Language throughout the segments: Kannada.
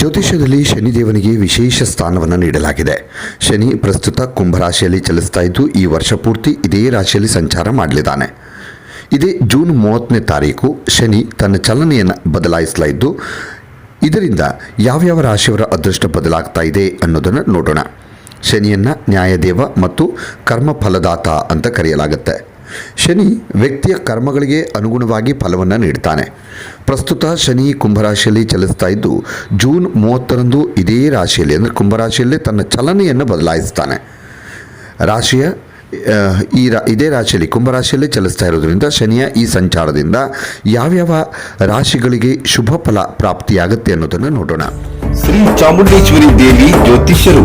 ಜ್ಯೋತಿಷ್ಯದಲ್ಲಿ ಶನಿದೇವನಿಗೆ ವಿಶೇಷ ಸ್ಥಾನವನ್ನು ನೀಡಲಾಗಿದೆ. ಶನಿ ಪ್ರಸ್ತುತ ಕುಂಭರಾಶಿಯಲ್ಲಿ ಚಲಿಸ್ತಾ ಇದ್ದು, ಈ ವರ್ಷ ಪೂರ್ತಿ ಇದೇ ರಾಶಿಯಲ್ಲಿ ಸಂಚಾರ ಮಾಡಲಿದ್ದಾನೆ. ಇದೇ ಜೂನ್ ಮೂವತ್ತನೇ ತಾರೀಕು ಶನಿ ತನ್ನ ಚಲನೆಯನ್ನು ಬದಲಾಯಿಸಲಿದ್ದು ಇದರಿಂದ ಯಾವ್ಯಾವ ರಾಶಿಯವರ ಅದೃಷ್ಟ ಬದಲಾಗ್ತಾ ಇದೆ ಅನ್ನೋದನ್ನು ನೋಡೋಣ. ಶನಿಯನ್ನು ನ್ಯಾಯದೇವ ಮತ್ತು ಕರ್ಮಫಲದಾತ ಅಂತ ಕರೆಯಲಾಗುತ್ತೆ. ಶನಿ ವ್ಯಕ್ತಿಯ ಕರ್ಮಗಳಿಗೆ ಅನುಗುಣವಾಗಿ ಫಲವನ್ನು ನೀಡ್ತಾನೆ. ಪ್ರಸ್ತುತ ಶನಿ ಕುಂಭರಾಶಿಯಲ್ಲಿ ಚಲಿಸ್ತಾ ಇದ್ದು, ಜೂನ್ ಮೂವತ್ತರಂದು ಇದೇ ರಾಶಿಯಲ್ಲಿ, ಅಂದರೆ ಕುಂಭರಾಶಿಯಲ್ಲೇ ತನ್ನ ಚಲನೆಯನ್ನು ಬದಲಾಯಿಸ್ತಾನೆ. ರಾಶಿಯ ಈ ರಾ, ಇದೇ ರಾಶಿಯಲ್ಲಿ, ಕುಂಭರಾಶಿಯಲ್ಲೇ ಚಲಿಸ್ತಾ ಇರೋದರಿಂದ ಶನಿಯ ಈ ಸಂಚಾರದಿಂದ ಯಾವ್ಯಾವ ರಾಶಿಗಳಿಗೆ ಶುಭ ಫಲ ಪ್ರಾಪ್ತಿಯಾಗುತ್ತೆ ಅನ್ನೋದನ್ನು ನೋಡೋಣ. ಶ್ರೀ ಚಾಮುಂಡೇಶ್ವರಿ ದೇವಿ ಜ್ಯೋತಿಷ್ಯರು.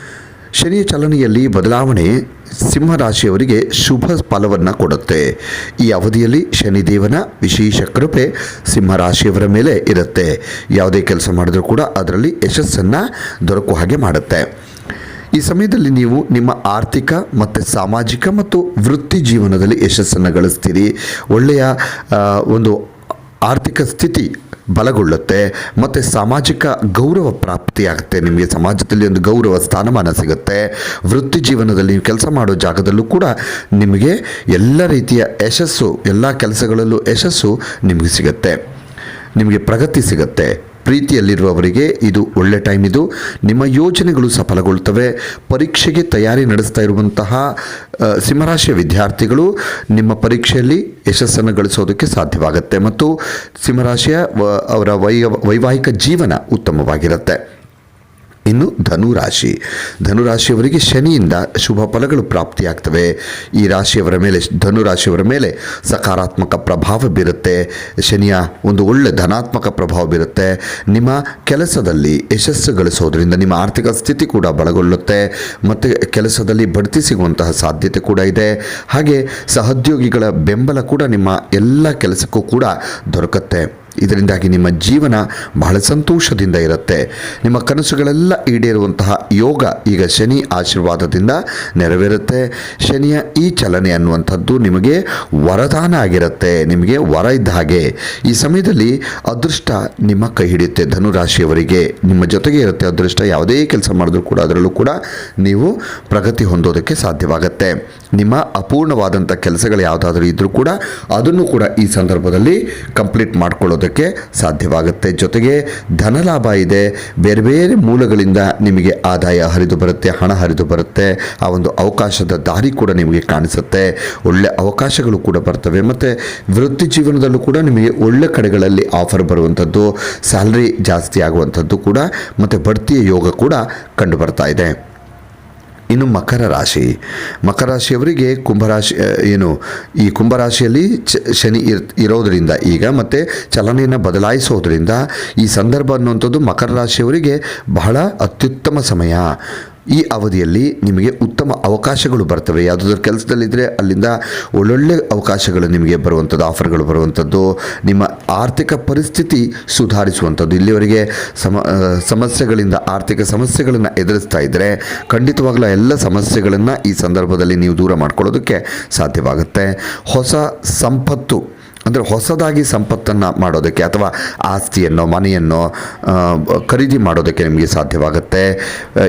ಶನಿಯ ಚಲನೆಯಲ್ಲಿ ಬದಲಾವಣೆ ಸಿಂಹರಾಶಿಯವರಿಗೆ ಶುಭ ಫಲವನ್ನು ಕೊಡುತ್ತೆ. ಈ ಅವಧಿಯಲ್ಲಿ ಶನಿದೇವನ ವಿಶೇಷ ಕೃಪೆ ಸಿಂಹರಾಶಿಯವರ ಮೇಲೆ ಇರುತ್ತೆ. ಯಾವುದೇ ಕೆಲಸ ಮಾಡಿದ್ರೂ ಕೂಡ ಅದರಲ್ಲಿ ಯಶಸ್ಸನ್ನು ದೊರಕುವ ಹಾಗೆ ಮಾಡುತ್ತೆ. ಈ ಸಮಯದಲ್ಲಿ ನೀವು ನಿಮ್ಮ ಆರ್ಥಿಕ ಮತ್ತು ಸಾಮಾಜಿಕ ಮತ್ತು ವೃತ್ತಿ ಜೀವನದಲ್ಲಿ ಯಶಸ್ಸನ್ನು ಗಳಿಸ್ತೀರಿ. ಒಳ್ಳೆಯ ಒಂದು ಆರ್ಥಿಕ ಸ್ಥಿತಿ ಬಲಗೊಳ್ಳುತ್ತೆ, ಮತ್ತು ಸಾಮಾಜಿಕ ಗೌರವ ಪ್ರಾಪ್ತಿಯಾಗುತ್ತೆ, ನಿಮಗೆ ಸಮಾಜದಲ್ಲಿ ಒಂದು ಗೌರವ ಸ್ಥಾನಮಾನ ಸಿಗುತ್ತೆ. ವೃತ್ತಿ ಜೀವನದಲ್ಲಿ ಕೆಲಸ ಮಾಡೋ ಜಾಗದಲ್ಲೂ ಕೂಡ ನಿಮಗೆ ಎಲ್ಲ ರೀತಿಯ ಯಶಸ್ಸು, ಎಲ್ಲ ಕೆಲಸಗಳಲ್ಲೂ ಯಶಸ್ಸು ನಿಮಗೆ ಸಿಗುತ್ತೆ. ನಿಮಗೆ ಪ್ರಗತಿ ಸಿಗುತ್ತೆ. ಪ್ರೀತಿಯಲ್ಲಿರುವವರಿಗೆ ಇದು ಒಳ್ಳೆ ಟೈಮ್ ಇದು. ನಿಮ್ಮ ಯೋಜನೆಗಳು ಸಫಲಗೊಳ್ತವೆ ಪರೀಕ್ಷೆಗೆ ತಯಾರಿ ನಡೆಸ್ತಾ ಇರುವಂತಹ ಸಿಂಹರಾಶಿಯ ವಿದ್ಯಾರ್ಥಿಗಳು ನಿಮ್ಮ ಪರೀಕ್ಷೆಯಲ್ಲಿ ಯಶಸ್ಸನ್ನು ಗಳಿಸೋದಕ್ಕೆ ಸಾಧ್ಯವಾಗುತ್ತೆ. ಮತ್ತು ಸಿಂಹರಾಶಿಯ ಅವರ ವೈ ವೈವಾಹಿಕ ಜೀವನ ಉತ್ತಮವಾಗಿರುತ್ತೆ. ಇನ್ನು ಧನುರಾಶಿ. ಧನುರಾಶಿಯವರಿಗೆ ಶನಿಯಿಂದ ಶುಭ ಫಲಗಳು ಪ್ರಾಪ್ತಿಯಾಗ್ತವೆ. ಈ ರಾಶಿಯವರ ಮೇಲೆ, ಧನುರಾಶಿಯವರ ಮೇಲೆ ಸಕಾರಾತ್ಮಕ ಪ್ರಭಾವ ಬೀರುತ್ತೆ. ಶನಿಯ ಒಂದು ಒಳ್ಳೆ ಧನಾತ್ಮಕ ಪ್ರಭಾವ ಬೀರುತ್ತೆ. ನಿಮ್ಮ ಕೆಲಸದಲ್ಲಿ ಯಶಸ್ಸು ಗಳಿಸೋದ್ರಿಂದ ನಿಮ್ಮ ಆರ್ಥಿಕ ಸ್ಥಿತಿ ಕೂಡ ಬಲಗೊಳ್ಳುತ್ತೆ. ಮತ್ತು ಕೆಲಸದಲ್ಲಿ ಬಡ್ತಿ ಸಿಗುವಂತಹ ಸಾಧ್ಯತೆ ಕೂಡ ಇದೆ. ಹಾಗೆ ಸಹೋದ್ಯೋಗಿಗಳ ಬೆಂಬಲ ಕೂಡ ನಿಮ್ಮ ಎಲ್ಲ ಕೆಲಸಕ್ಕೂ ಕೂಡ ದೊರಕುತ್ತೆ. ಇದರಿಂದಾಗಿ ನಿಮ್ಮ ಜೀವನ ಬಹಳ ಸಂತೋಷದಿಂದ ಇರುತ್ತೆ. ನಿಮ್ಮ ಕನಸುಗಳೆಲ್ಲ ಈಡೇರುವಂತಹ ಯೋಗ ಈಗ ಶನಿ ಆಶೀರ್ವಾದದಿಂದ ನೆರವೇರುತ್ತೆ. ಶನಿಯ ಈ ಚಲನೆ ಅನ್ನುವಂಥದ್ದು ನಿಮಗೆ ವರದಾನ ಆಗಿರುತ್ತೆ. ನಿಮಗೆ ವರ ಇದ್ದ ಹಾಗೆ ಈ ಸಮಯದಲ್ಲಿ ಅದೃಷ್ಟ ನಿಮ್ಮ ಕೈ ಹಿಡಿಯುತ್ತೆ ಧನುರಾಶಿಯವರಿಗೆ. ನಿಮ್ಮ ಜೊತೆಗೆ ಇರುತ್ತೆ ಅದೃಷ್ಟ, ಯಾವುದೇ ಕೆಲಸ ಮಾಡಿದ್ರೂ ಕೂಡ ಅದರಲ್ಲೂ ಕೂಡ ನೀವು ಪ್ರಗತಿ ಹೊಂದೋದಕ್ಕೆ ಸಾಧ್ಯವಾಗುತ್ತೆ. ನಿಮ್ಮ ಅಪೂರ್ಣವಾದಂಥ ಕೆಲಸಗಳು ಯಾವುದಾದ್ರೂ ಇದ್ದರೂ ಕೂಡ ಅದನ್ನು ಕೂಡ ಈ ಸಂದರ್ಭದಲ್ಲಿ ಕಂಪ್ಲೀಟ್ ಮಾಡಿಕೊಳ್ಳೋದಕ್ಕೆ ಸಾಧ್ಯವಾಗುತ್ತೆ. ಜೊತೆಗೆ ಧನಲಾಭ ಇದೆ. ಬೇರೆ ಬೇರೆ ಮೂಲಗಳಿಂದ ನಿಮಗೆ ಆದಾಯ ಹರಿದು ಬರುತ್ತೆ, ಹಣ ಹರಿದು ಬರುತ್ತೆ. ಆ ಒಂದು ಅವಕಾಶದ ದಾರಿ ಕೂಡ ನಿಮಗೆ ಕಾಣಿಸುತ್ತೆ. ಒಳ್ಳೆ ಅವಕಾಶಗಳು ಕೂಡ ಬರ್ತವೆ. ಮತ್ತು ವೃತ್ತಿ ಜೀವನದಲ್ಲೂ ಕೂಡ ನಿಮಗೆ ಒಳ್ಳೆ ಕಡೆಗಳಲ್ಲಿ ಆಫರ್ ಬರುವಂಥದ್ದು, ಸ್ಯಾಲ್ರಿ ಜಾಸ್ತಿ ಆಗುವಂಥದ್ದು ಕೂಡ, ಮತ್ತು ಬಡ್ತಿಯ ಯೋಗ ಕೂಡ ಕಂಡು ಬರ್ತಾ ಇದೆ. ಇನ್ನು ಮಕರ ರಾಶಿ. ಮಕರ ರಾಶಿಯವರಿಗೆ ಕುಂಭರಾಶಿ ಏನು, ಈ ಕುಂಭರಾಶಿಯಲ್ಲಿ ಶನಿ ಇರ್, ಇರೋದರಿಂದ ಈಗ ಮತ್ತು ಚಲನೆಯನ್ನು ಬದಲಾಯಿಸೋದ್ರಿಂದ ಈ ಸಂದರ್ಭ ಅನ್ನುವಂಥದ್ದು ಮಕರ ರಾಶಿಯವರಿಗೆ ಬಹಳ ಅತ್ಯುತ್ತಮ ಸಮಯ. ಈ ಅವಧಿಯಲ್ಲಿ ನಿಮಗೆ ಉತ್ತಮ ಅವಕಾಶಗಳು ಬರ್ತವೆ. ಯಾವುದಾದ್ರೂ ಕೆಲಸದಲ್ಲಿದ್ದರೆ ಅಲ್ಲಿಂದ ಒಳ್ಳೊಳ್ಳೆ ಅವಕಾಶಗಳು ನಿಮಗೆ ಬರುವಂಥದ್ದು, ಆಫರ್ಗಳು ಬರುವಂಥದ್ದು, ನಿಮ್ಮ ಆರ್ಥಿಕ ಪರಿಸ್ಥಿತಿ ಸುಧಾರಿಸುವಂಥದ್ದು. ಇಲ್ಲಿವರೆಗೆ ಸಮ ಸಮಸ್ಯೆಗಳಿಂದ ಆರ್ಥಿಕ ಸಮಸ್ಯೆಗಳನ್ನು ಎದುರಿಸ್ತಾ ಇದ್ದರೆ ಖಂಡಿತವಾಗ್ಲೂ ಎಲ್ಲ ಸಮಸ್ಯೆಗಳನ್ನು ಈ ಸಂದರ್ಭದಲ್ಲಿ ನೀವು ದೂರ ಮಾಡ್ಕೊಳ್ಳೋದಕ್ಕೆ ಸಾಧ್ಯವಾಗುತ್ತೆ. ಹೊಸ ಸಂಪತ್ತು ಅಂದರೆ ಹೊಸದಾಗಿ ಸಂಪತ್ತನ್ನು ಮಾಡೋದಕ್ಕೆ ಅಥವಾ ಆಸ್ತಿಯನ್ನು, ಮನೆಯನ್ನು ಖರೀದಿ ಮಾಡೋದಕ್ಕೆ ನಿಮಗೆ ಸಾಧ್ಯವಾಗುತ್ತೆ.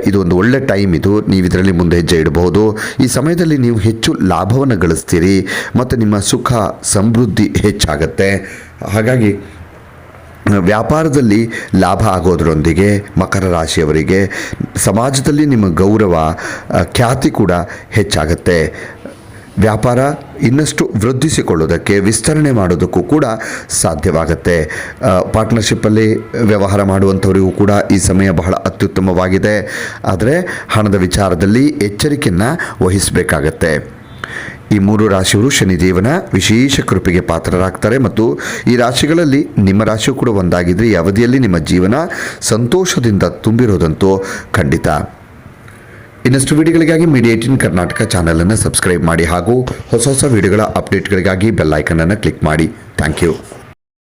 ಇದು ಒಂದು ಒಳ್ಳೆ ಟೈಮ್ ಇದು. ನೀವು ಇದರಲ್ಲಿ ಮುಂದೆ ಹೆಜ್ಜೆ ಇಡಬಹುದು ಈ ಸಮಯದಲ್ಲಿ ನೀವು ಹೆಚ್ಚು ಲಾಭವನ್ನು ಗಳಿಸ್ತೀರಿ ಮತ್ತು ನಿಮ್ಮ ಸುಖ, ಸಮೃದ್ಧಿ ಹೆಚ್ಚಾಗತ್ತೆ. ಹಾಗಾಗಿ, ವ್ಯಾಪಾರದಲ್ಲಿ ಲಾಭ ಆಗೋದರೊಂದಿಗೆ, ಮಕರ ರಾಶಿಯವರಿಗೆ, ಸಮಾಜದಲ್ಲಿ ನಿಮ್ಮ ಗೌರವ ಖ್ಯಾತಿ ಕೂಡ ಹೆಚ್ಚಾಗತ್ತೆ. ವ್ಯಾಪಾರ ಇನ್ನಷ್ಟು ವೃದ್ಧಿಸಿಕೊಳ್ಳೋದಕ್ಕೆ ವಿಸ್ತರಣೆ ಮಾಡೋದಕ್ಕೂ ಕೂಡ ಸಾಧ್ಯವಾಗುತ್ತೆ. ಪಾರ್ಟ್ನರ್ಶಿಪ್ಪಲ್ಲಿ ವ್ಯವಹಾರ ಮಾಡುವಂಥವರಿಗೂ ಕೂಡ ಈ ಸಮಯ ಬಹಳ ಅತ್ಯುತ್ತಮವಾಗಿದೆ. ಆದರೆ ಹಣದ ವಿಚಾರದಲ್ಲಿ ಎಚ್ಚರಿಕೆಯನ್ನು ವಹಿಸಬೇಕಾಗತ್ತೆ. ಈ ಮೂರು ರಾಶಿಯವರು ಶನಿದೇವನ ವಿಶೇಷ ಕೃಪೆಗೆ ಪಾತ್ರರಾಗ್ತಾರೆ ಮತ್ತು ಈ ರಾಶಿಗಳಲ್ಲಿ ನಿಮ್ಮ ರಾಶಿಯು ಕೂಡ ಒಂದಾಗಿದ್ದರೆ ಈ ಅವಧಿಯಲ್ಲಿ ನಿಮ್ಮ ಜೀವನ ಸಂತೋಷದಿಂದ ತುಂಬಿರೋದಂತೂ ಖಂಡಿತ. ಇನ್ನಷ್ಟು ವಿಡಿಯೋಗಳಿಗಾಗಿ ಮೀಡಿಯಾ ಏಟಿನ್ ಕರ್ನಾಟಕ ಅನ್ನು ಸಬ್ಸ್ಕ್ರೈಬ್ ಮಾಡಿ ಹಾಗೂ ಹೊಸ ಹೊಸ ವಿಡಿಯೋಗಳ ಅಪ್ಡೇಟ್ಗಳಿಗಾಗಿ ಬೆಲ್ ಐಕನನ್ನು ಕ್ಲಿಕ್ ಮಾಡಿ. Thank you.